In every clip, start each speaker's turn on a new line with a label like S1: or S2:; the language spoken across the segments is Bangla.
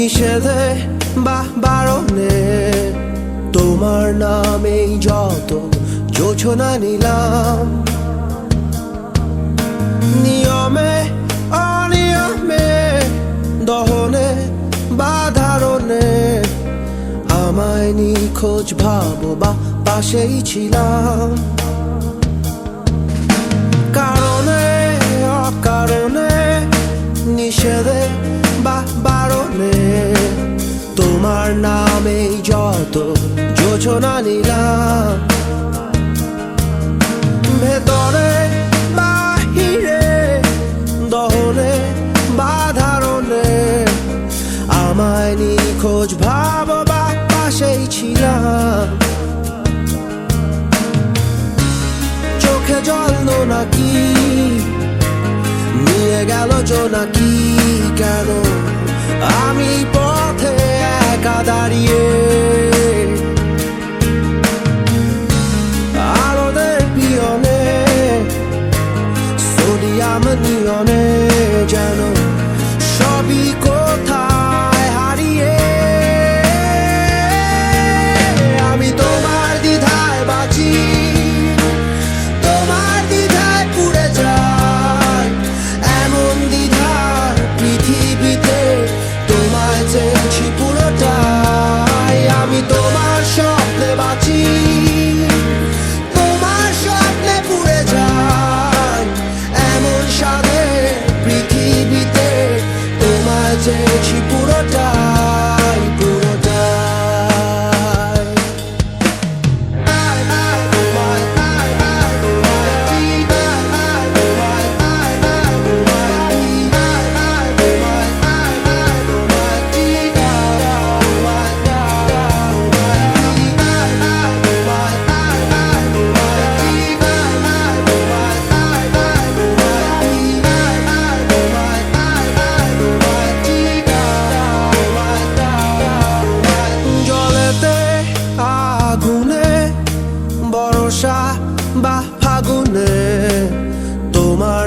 S1: নিষেধে বা বারণে, তোমার নামেই যত যোজনা নিলাম। নিয়মে, অনিয়মে, দহনে বা ধারণে, আমায় নিখোঁজ ভাবো বা পাশেই ছিলাম। কারণে, অকারণে যোজনা নিলাম। ভেতরে, বাহিরে, দহনে, বাধারণে, আমায় নিখোঁজ ভাব বা পাশেই ছিলাম। চোখে জল নাকি? নিয়ে গেল নাকি? কেন? আমি পথে একা দাঁড়িয়ে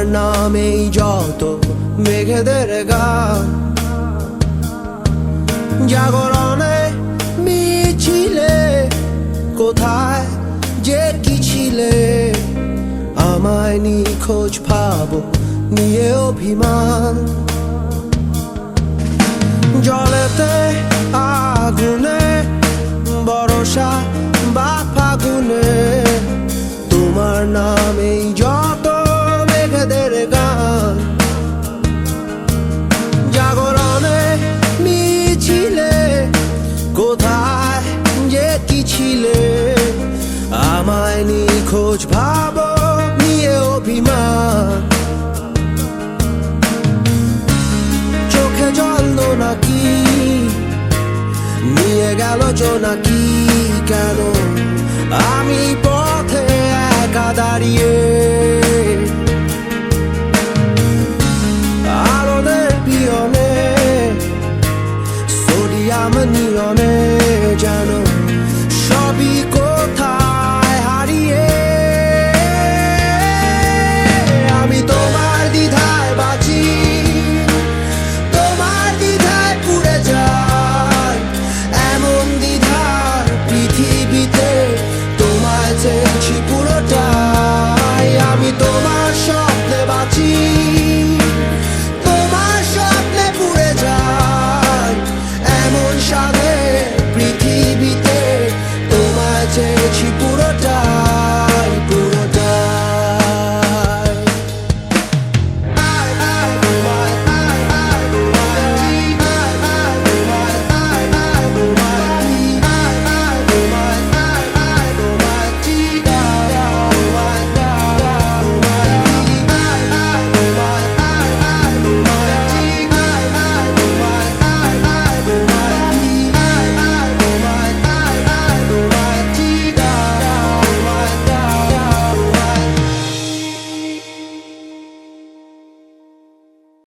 S1: নামেই যত মেঘেদের গান জাগরণে মিছিলে কোথায় যে কি ছিলে? আমায় নিখোঁজ ভাবো, নিয়ে অভিমান। জলেতে ছিলে আমায় নিখোঁজ ভাব নিয়ে অভিমান। চোখে জল নাকি? নিয়ে গেল নাকি? কেন? আমি পথে একা দাঁড়িয়ে